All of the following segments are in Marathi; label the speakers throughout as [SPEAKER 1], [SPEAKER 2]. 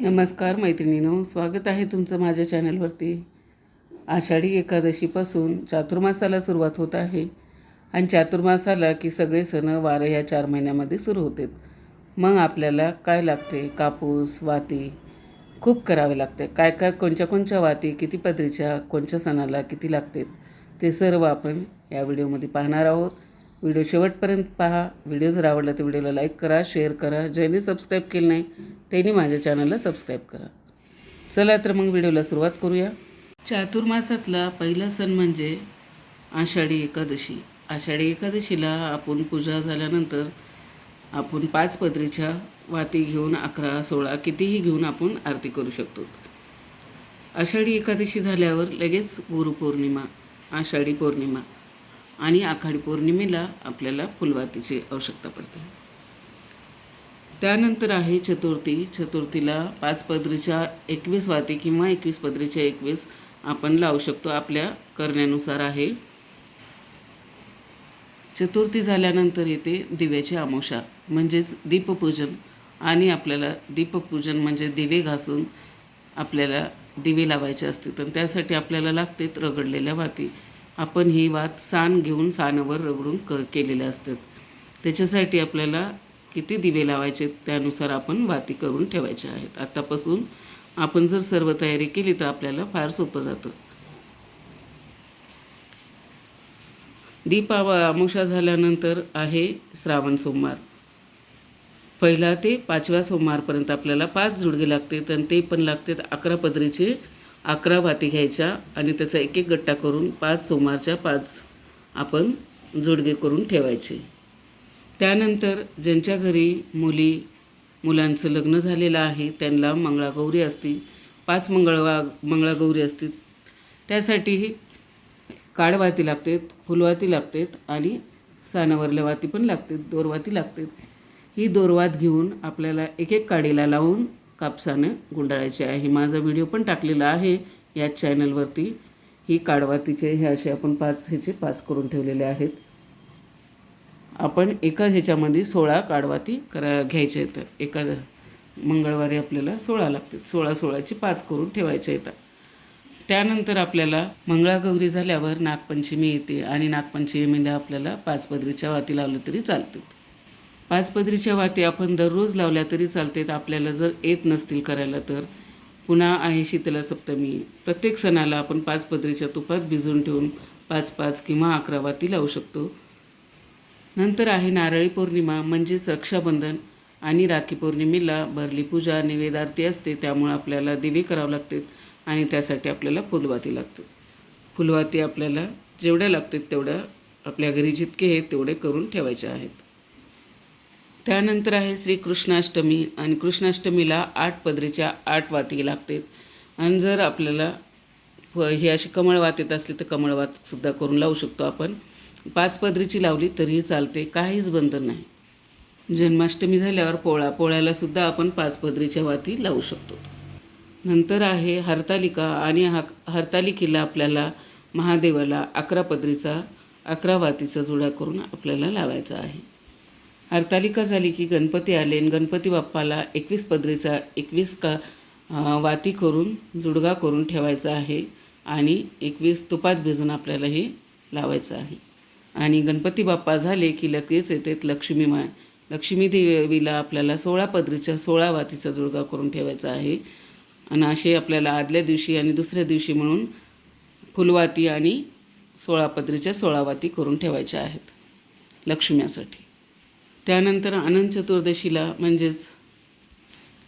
[SPEAKER 1] नमस्कार मैत्रिणीनो स्वागत आहे तुमचं माझ्या चॅनलवरती. आषाढी एकादशीपासून चातुर्मासाला सुरुवात होत आहे आणि चातुर्मासाला की सगळे सण वारं ह्या चार महिन्यामध्ये सुरू होतात. मग आपल्याला काय लागते? कापूस वाती खूप करावे लागते. काय काय कोणत्या कोणत्या वाती किती पदरीच्या कोणत्या सणाला किती लागतात ते सर्व आपण या व्हिडिओमध्ये पाहणार आहोत. व्हिडिओ शेवटपर्यंत पहा. व्हिडिओ जर आवडला तर व्हिडिओला लाईक करा शेअर करा. ज्यांनी सबस्क्राईब केलं नाही त्यांनी माझ्या चॅनलला सबस्क्राईब करा. चला तर मग व्हिडिओला सुरुवात करूया. चातुर्मासातला पहिला सण म्हणजे आषाढी एकादशी. आषाढी एकादशीला आपण पूजा झाल्यानंतर आपण पाच पदरीच्या वाती घेऊन अकरा सोळा कितीही घेऊन आपण आरती करू शकतो. आषाढी एकादशी झाल्यावर लगेच गुरुपौर्णिमा आषाढी पौर्णिमा. आणि आखाडी पौर्णिमेला आपल्याला फुलवातीची आवश्यकता पडते. त्यानंतर आहे चतुर्थी. चतुर्थीला पाच पदरीच्या एकवीस वाती किंवा एकवीस पदरीच्या एकवीस आपण लावू शकतो. आपल्या करण्यानुसार आहे. चतुर्थी झाल्यानंतर येते दिव्याची आमोशा म्हणजेच दीपपूजन. आणि आपल्याला दीपपूजन म्हणजे दिवे घासून आपल्याला दिवे लावायचे असते. तर त्यासाठी आपल्याला लागते रगडलेल्या वाती. आपण ही वात सान घेऊन सानावर रगडून क केलेल्या असतात. त्याच्यासाठी आपल्याला किती दिवे लावायचे त्यानुसार आपण वाती करून ठेवायच्या आहेत. आत्तापासून आपण जर सर्व तयारी केली तर आपल्याला फार सोपं जातं. दीपा अमावस्या झाल्यानंतर आहे श्रावण सोमवार. पहिला ते पाचव्या सोमवारपर्यंत आपल्याला पाच जुडगे लागते आणि ते पण लागतात अकरा पदरीचे अकरा वाती घ्यायच्या आणि त्याचा एक एक गट्टा करून पाच सोमारच्या पाच आपण जोडगे करून ठेवायचे. त्यानंतर ज्यांच्या घरी मुली मुलांचं लग्न झालेलं आहे त्यांना मंगळागौरी असती पाच मंगळवा मंगळागौरी असतील त्यासाठी काडवाती लागतात फुलवाती लागतात आणि सानावरल्या वाती पण लागतात दोरवाती लागतात. ही दोरवात घेऊन आपल्याला एक एक काडीला लावून कापसानं गुंडाळायचे आहे. माझा व्हिडिओ पण टाकलेला आहे याच चॅनलवरती. ही काडवातीचे हे असे आपण पाच ह्याचे पाच करून ठेवलेले आहेत. आपण एका ह्याच्यामध्ये सोळा काडवाती करा घ्यायच्या येतात एका मंगळवारी आपल्याला सोळा लागतात सोळा सोळाची पाच करून ठेवायच्या येतात त्यानंतर आपल्याला मंगळागौरी झाल्यावर नागपंचमी येते आणि नागपंचमीला आपल्याला पाच पदरीच्या वाती लावलं तरी चालतात पाच पदरीच्या वाती आपण दररोज लावल्या तरी चालतात आपल्याला जर येत नसतील करायला तर. पुन्हा आहे शीतला सप्तमी. प्रत्येक सणाला आपण पाच पदरीच्या तुपात भिजवून ठेवून पाच पाच किंवा अकरा वाती लावू शकतो. नंतर आहे नारळी पौर्णिमा म्हणजेच रक्षाबंधन आणि राखी पौर्णिमेला भरली पूजा निवेद आरती असते. त्यामुळे आपल्याला दिवे करावं लागतात आणि त्यासाठी आपल्याला फुलवाती लागते फुलवाती आपल्याला जेवढ्या लागतात तेवढ्या आपल्या घरी जितके आहेत तेवढे करून ठेवायचे आहेत. त्यानंतर आहे श्रीकृष्णाष्टमी आणि कृष्णाष्टमीला आठ पदरीच्या आठ वाती लागतात आणि जर आपल्याला ही अशी कमळवात येत असली तर कमळवातसुद्धा करून लावू शकतो आपण. पाच पदरीची लावली तरीही चालते काहीच बंधन नाही. जन्माष्टमी झाल्यावर पोळा पोळ्यालासुद्धा आपण पाच पदरीच्या वाती लावू शकतो. नंतर आहे हरतालिका आणि हा हरतालिकेला आपल्याला महादेवाला अकरा पदरीचा अकरा वातीचा जुडा करून आपल्याला लावायचा आहे. हरतालिका झाली की गणपती आले आणि गणपती बाप्पाला एकवीस पदरीचा एकवीस का वाती करून जुडगा करून ठेवायचा आहे आणि एकवीस तुपात भिजून आपल्याला हे लावायचं आहे. आणि गणपती बाप्पा झाले की लगेच येतात लक्ष्मी माय लक्ष्मी देवीला आपल्याला सोळा पदरीच्या सोळा वातीचा जुळगा करून ठेवायचा आहे. आणि असे आपल्याला आदल्या दिवशी आणि दुसऱ्या दिवशी म्हणून फुलवाती आणि सोळा पदरीच्या सोळा वाती करून ठेवायच्या आहेत लक्ष्म्यासाठी. त्यानंतर अनंत चतुर्दशीला म्हणजेच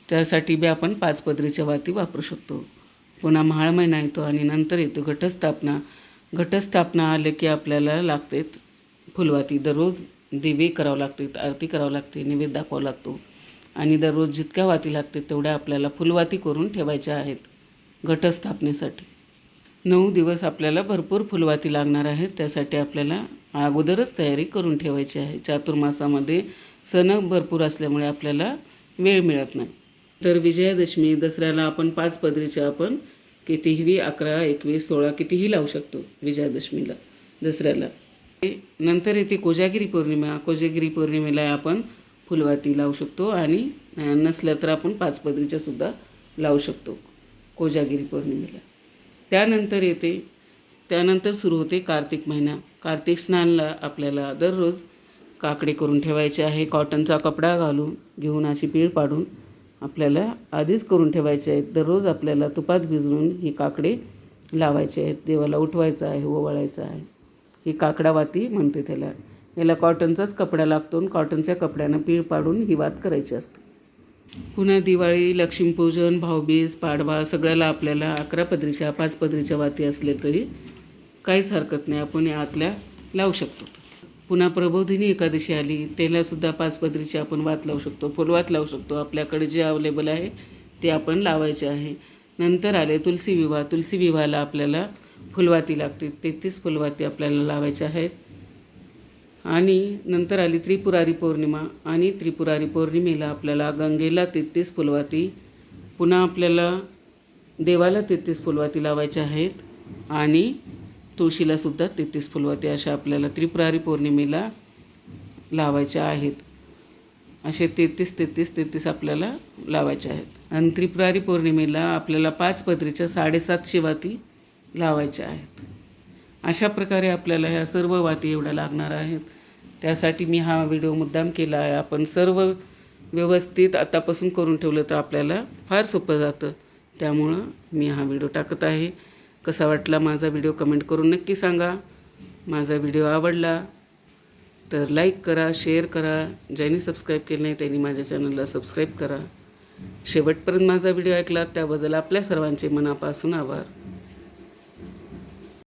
[SPEAKER 1] त्यासाठी बी आपण पाच पदरीच्या वाती वापरू शकतो. पुन्हा महाळ महिना येतो आणि नंतर येतो घटस्थापना. घटस्थापना आले की आपल्याला लागते फुलवाती. दररोज दिवे करावं लागते आरती करावं लागते नैवेद्य दाखवावा लागतो. आणि दररोज जितक्या वाती लागते तेवढ्या आपल्याला फुलवाती करून ठेवायच्या आहेत घटस्थापनेसाठी. नऊ दिवस आपल्याला भरपूर फुलवाती लागणार आहेत त्यासाठी आपल्याला अगोदरच तयारी करून ठेवायची आहे. चातुर्मासामध्ये सण भरपूर असल्यामुळे आपल्याला वेळ मिळत नाही. तर विजयादशमी दसऱ्याला आपण पाच पदरीच्या आपण कितीही अकरा एकवीस सोळा कितीही लावू शकतो विजयादशमीला दसऱ्याला. नंतर येते कोजागिरी पौर्णिमा. कोजागिरी पौर्णिमेला आपण फुलवाती लावू शकतो आणि नसल्या तर आपण पाच पदरीच्या सुद्धा लावू शकतो कोजागिरी पौर्णिमेला. त्यानंतर येते त्यानंतर सुरू होते कार्तिक महिना. कार्तिक स्नानला आपल्याला दररोज काकडे करून ठेवायचे आहे. कॉटनचा कपडा घालून घेऊन अशी पीळ पाडून आपल्याला आधीच करून ठेवायचे आहेत. दररोज आपल्याला तुपात भिजवून ही काकडे लावायचे आहेत. देवाला उठवायचं आहे ओवाळायचं आहे. ही काकडावाती म्हणते त्याला. याला कॉटनचाच कपडा लागतो आणि कॉटनच्या कपड्यानं पीळ पाडून ही वात करायची असते. पुन्हा दिवाळी लक्ष्मीपूजन भाऊबीज पाडवा सगळ्याला आपल्याला अकरा पदरीच्या पाच पदरीच्या वाती असले तरी काहीच हरकत नाही. आपण या आतल्या लावू शकतो. पुन्हा प्रबोधिनी एकादशी आली त्यालासुद्धा पाच पदरीची आपण वात लावू शकतो फुलवात लावू शकतो. आपल्याकडे जे अवेलेबल आहे ते आपण लावायचे आहे. नंतर आले तुलसी विवाह. तुलसी विवाहाला आपल्याला फुलवाती लागते. तेहतीस फुलवाती आपल्याला लावायच्या आहेत. आणि नंतर आली त्रिपुरारी पौर्णिमा आणि त्रिपुरारी पौर्णिमेला आपल्याला गंगेला तेहतीस फुलवाती पुन्हा आपल्याला देवाला तेहतीस फुलवाती लावायच्या आहेत. आणि तुळशीला सुद्धा तेहतीस फुलवाती अशा आपल्याला त्रिपुरारी पौर्णिमेला लावायच्या आहेत. असे तेहतीस तेहतीस तेहतीस आपल्याला लावायचे आहेत. आणि त्रिपुरारी पौर्णिमेला आपल्याला पाच पदरीच्या साडेसात वाती लावायच्या आहेत. अशा प्रकारे आपल्याला ह्या सर्व वाती एवढ्या लागणार आहेत. त्यासाठी मी हा व्हिडिओ मुद्दाम केला आहे. आपण सर्व व्यवस्थित आतापासून करून ठेवलं तर आपल्याला फार सोपं जातं. त्यामुळं मी हा व्हिडिओ टाकत आहे. कसा वाटला माझा व्हिडिओ कमेंट करून नक्की सांगा. माझा व्हिडिओ आवडला तर लाईक करा शेअर करा. ज्यांनी सबस्क्राईब केलं नाही त्यांनी माझ्या चॅनलला सबस्क्राईब करा. शेवटपर्यंत माझा व्हिडिओ ऐकला त्याबद्दल आपल्या सर्वांचे मनापासून आभार.